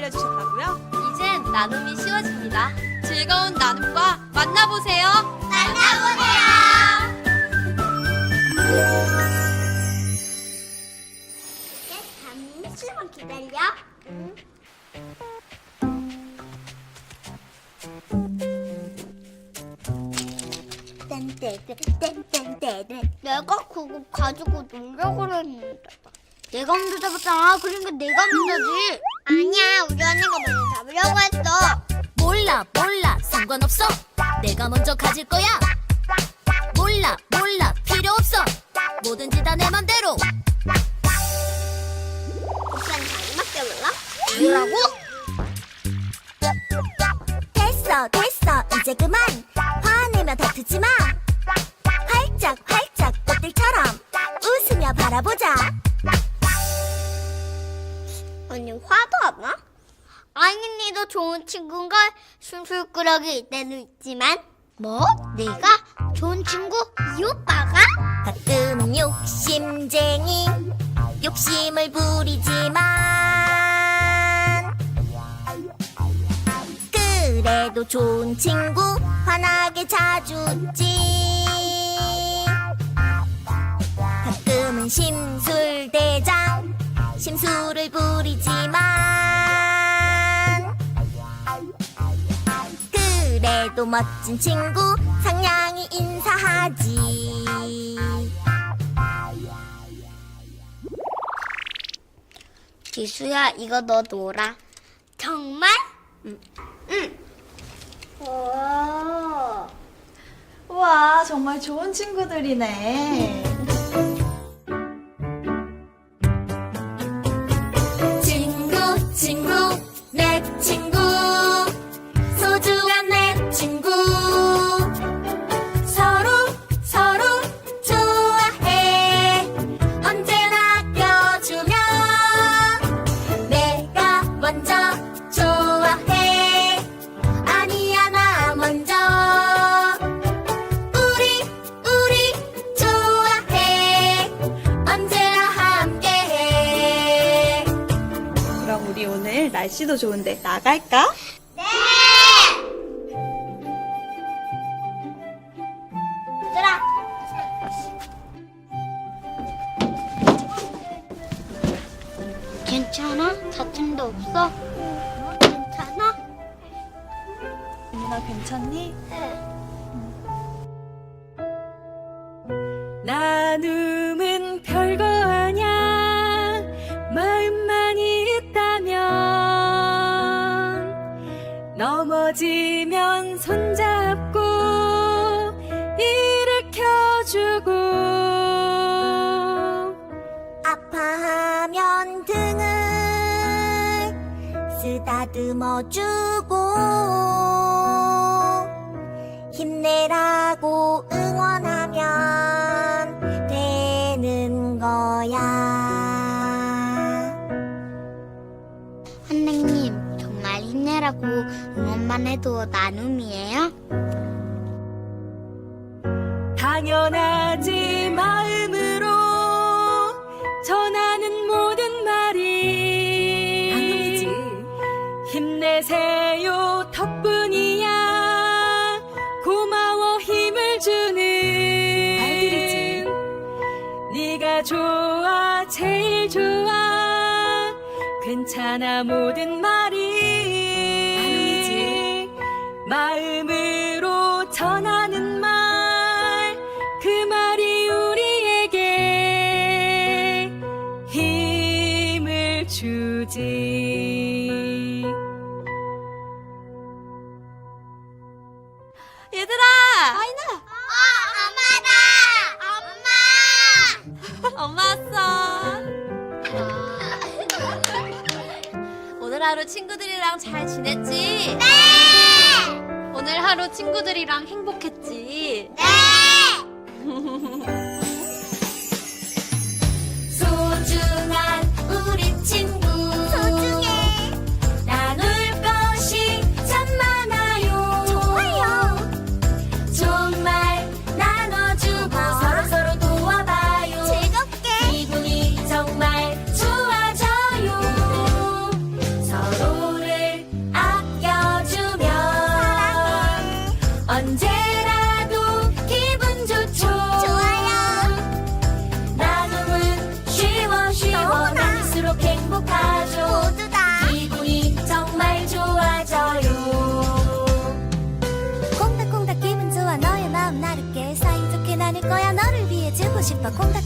알려주셨다고요? 이젠 나눔이 쉬워집니다. 즐거운 나눔과 만나보세요. 만나보세요. 잠시만 기다려. 땡땡땡땡땡 내가 그거 가지고 놀려고 그랬는데 내가 먼저 잡았잖아 그러니까 내가 먼저지 아니야 우리 언니가 먼저 잡으려고 했어. 몰라 몰라 상관없어. 내가 먼저 가질 거야. 몰라 몰라 필요 없어. 뭐든지 다 내 맘대로. 오빠는 자기밖에 몰라? 뭐라고? 됐어 됐어. 이제 그만 언니 화도 안 나? 아니 니도 좋은 친구인걸 술술꾸러기 때는 있지만 뭐? 내가? 좋은 친구? 이 오빠가? 가끔은 욕심쟁이 욕심을 부리지만 그래도 좋은 친구 환하게 자주 웃지 가끔은 심술 그래도 멋진 친구 상냥히 인사하지 지수야 이거 너 놀아 정말? 응 응. 오. 와, 정말 좋은 친구들이네. 날씨도 좋은데 나갈까? 네! 얘들아 괜찮아? 다친 데 없어? 괜찮아? 민아 괜찮니? 나 넘어지면 손잡고 일으켜주고 아파하면 등을 쓰다듬어주고 힘내라고 응원하면 되는 거야. 정말 힘내라고 응원만 해도 나눔이에요? 당연하지 마음으로 전하는 모든 말이 나눔이지. 힘내세요 덕분이야 고마워 힘을 주는 말들이지. 네가 좋아 제일 좋아 괜찮아 모든 말 주지 얘들아! 아이나 어, 엄마다! 엄마 왔어. 엄마! 오늘 하루 친구들이랑 잘 지냈지? 네! 오늘 하루 친구들이랑 행복했지? 네! таком-то